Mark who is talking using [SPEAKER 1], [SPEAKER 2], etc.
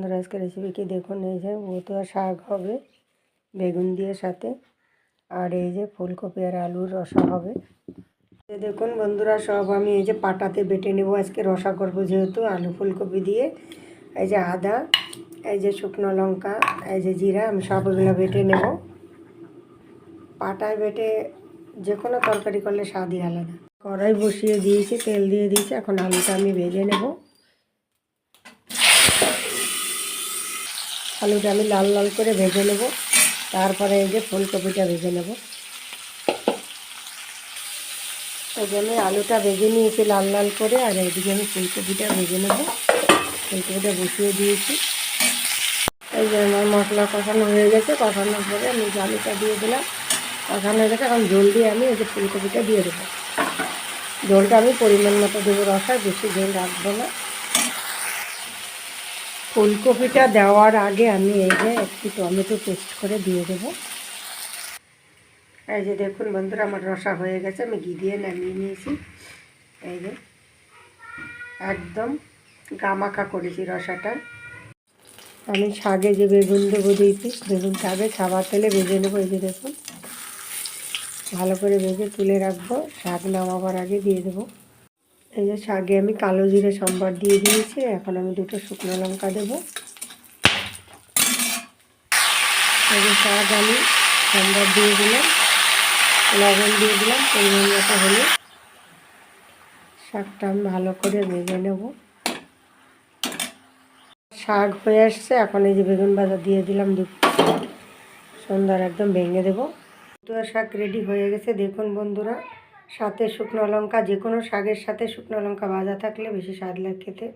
[SPEAKER 1] বন্ধুরা আজকে রেসিপি কি দেখুন? এই যে বতুয়া শাক হবে, বেগুন দিয়ে সাথে। আর এই যে ফুলকপি আর আলুর রসা হবে। দেখুন বন্ধুরা, সব আমি এই যে পাটাতে বেটে নেব আজকে রসা করব যেহেতু, আলু ফুলকপি দিয়ে। এই যে আদা, এই যে শুকনো লঙ্কা, এই যে জিরা, আমি সব সবগুলো বেটে নেব। পাটায় বেটে যে কোনো তরকারি করলে স্বাদই আলাদা। কড়াই বসিয়ে দিয়েছি, তেল দিয়ে দিয়েছি, এখন আলুটা আমি ভেজে নেব। আলুটা আমি লাল লাল করে ভেজে নেব। তারপরে এই যে ফুলকপিটা ভেজে নেব। যে আমি আলুটা ভেজে নিয়েছি লাল লাল করে, আর এইদিকে আমি ফুলকপিটা ভেজে নেব। ফুলকপিটা বসিয়ে দিয়েছি। এই যে আমার মশলা কষানো হয়ে গেছে। কষানোর পরে আমি আলুটা দিয়ে দিলাম, কষানো হয়ে গেছে। এখন জল দিয়ে আমি এই যে ফুলকপিটা দিয়ে দেবো। জলটা আমি পরিমাণ মতো দেবো রসা, বেশি জল রাখব না। ফুলকপিটা দেওয়ার আগে আমি এই যে একটু টমেটো পেস্ট করে দিয়ে দেবো। এই যে দেখুন বন্ধুরা, আমার রসা হয়ে গেছে, আমি ঘি দিয়ে নামিয়ে নিয়েছি। এই যে একদম গামাখা করেছি রসাটা। আমি শাকে যে বেগুন দেবো দিয়েছি বেগুন শাকে খাবার তেলে ভেজে নেব, এই যে দেখুন। ভালো করে ভেজে তুলে রাখব শাক নামাবার আগে দিয়ে দেবো। এই যে শাকে আমি কালো জিরে সম্বার দিয়ে দিয়েছি, এখন আমি দুটো শুকনো লঙ্কা দেবো। এই যে শাক আমি সম্বার দিয়ে দিলাম, লবণ দিয়ে দিলাম, পরিমাণ মতো হলে শাকটা আমি ভালো করে ভেজে নেব। শাক হয়ে আসছে, এখন এই যে বেগুন ভাজা দিয়ে দিলাম সুন্দর একদম ভেঙে দেবো। বতুয়া শাক রেডি হয়ে গেছে, দেখুন বন্ধুরা। সাথে শুকনো লঙ্কা যে কোনো শাকের সাথে শুকনো লঙ্কা ভাজা থাকলে বেশি স্বাদ লাগে খেতে।